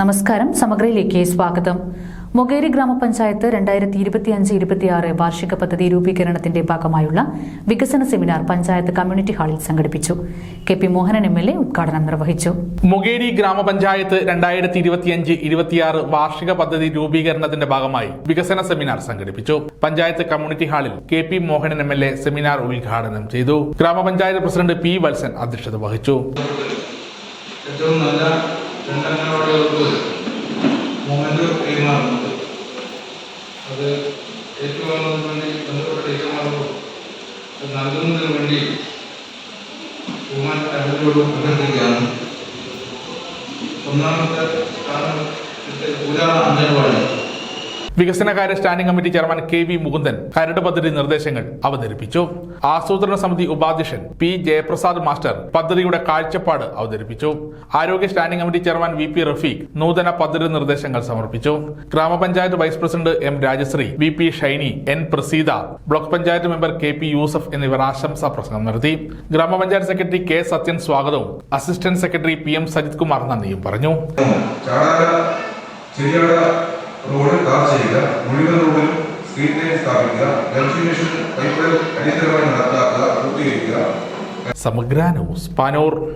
നമസ്കാരം സമഗ്രയിലേക്ക് സ്വാഗതം. മൊകേരി ഗ്രാമപഞ്ചായത്ത് രണ്ടായിരത്തി ഇരുപത്തിയഞ്ച് ഇരുപത്തിയാറ് വാർഷിക പദ്ധതി രൂപീകരണത്തിന്റെ ഭാഗമായുള്ള വികസന സെമിനാർ പഞ്ചായത്ത് കമ്മ്യൂണിറ്റി ഹാളിൽ സംഘടിപ്പിച്ചു. K P Mohanan M L A ഉദ്ഘാടനം നിർവഹിച്ചു. മുകേരി ഗ്രാമപഞ്ചായത്ത് രണ്ടായിരത്തി ഇരുപത്തിയഞ്ച് ഇരുപത്തിയാറ് വാർഷിക പദ്ധതി രൂപീകരണത്തിന്റെ ഭാഗമായി വികസന സെമിനാർ സംഘടിപ്പിച്ചു. പഞ്ചായത്ത് കമ്മ്യൂണിറ്റി ഹാളിൽ K P Mohanan M L A seminar ഉദ്ഘാടനം ചെയ്തു. ഗ്രാമപഞ്ചായത്ത് പ്രസിഡന്റ് പി വത്സൻ അധ്യക്ഷത വഹിച്ചു. ഏറ്റവും നല്ല രണ്ടംഗനവാടികൾക്ക് മൊമെന്റ് കൈമാറുന്നത് അത് ഏറ്റുവാങ്ങുന്നതിന് വേണ്ടി ബന്ധപ്പെട്ട ടീച്ചർമാർക്കും അത് നൽകുന്നതിന് വേണ്ടി അവരോട് അഭ്യർത്ഥിക്കുകയാണ്. ഒന്നാമത്തെ സ്ഥാനം പൂജാ അംഗനവാടി വികസനകാര്യ standing committee chairman K V Mukundan കരട് പദ്ധതി നിർദ്ദേശങ്ങൾ അവതരിപ്പിച്ചു. ആസൂത്രണ സമിതി ഉപാധ്യക്ഷൻ പി ജയപ്രസാദ് മാസ്റ്റർ പദ്ധതിയുടെ കാഴ്ചപ്പാട് അവതരിപ്പിച്ചു. ആരോഗ്യ standing committee chairman V P Rafeeq നൂതന പദ്ധതി നിർദ്ദേശങ്ങൾ സമർപ്പിച്ചു. ഗ്രാമപഞ്ചായത്ത് vice president M Rajasree V P Shiny N Praseetha block panchayat member K P Yusuf എന്നിവർ ആശംസാ പ്രസംഗം നടത്തി. ഗ്രാമപഞ്ചായത്ത് സെക്രട്ടറി കെ സത്യൻ സ്വാഗതവും assistant secretary P M Sajith Kumar നന്ദിയും പറഞ്ഞു. ടാർ ചെയ്യുക മുഴുവൻ റോഡിലും സ്ട്രീറ്റ് ലൈൻ സ്ഥാപിക്കുക വെന്റിലേഷൻ പൈപ്പുകൾ അടിയന്തരമായി നടപ്പാക്കുക പൂർത്തീകരിക്കുക. സമഗ്ര ന്യൂസ് പാനൂർ.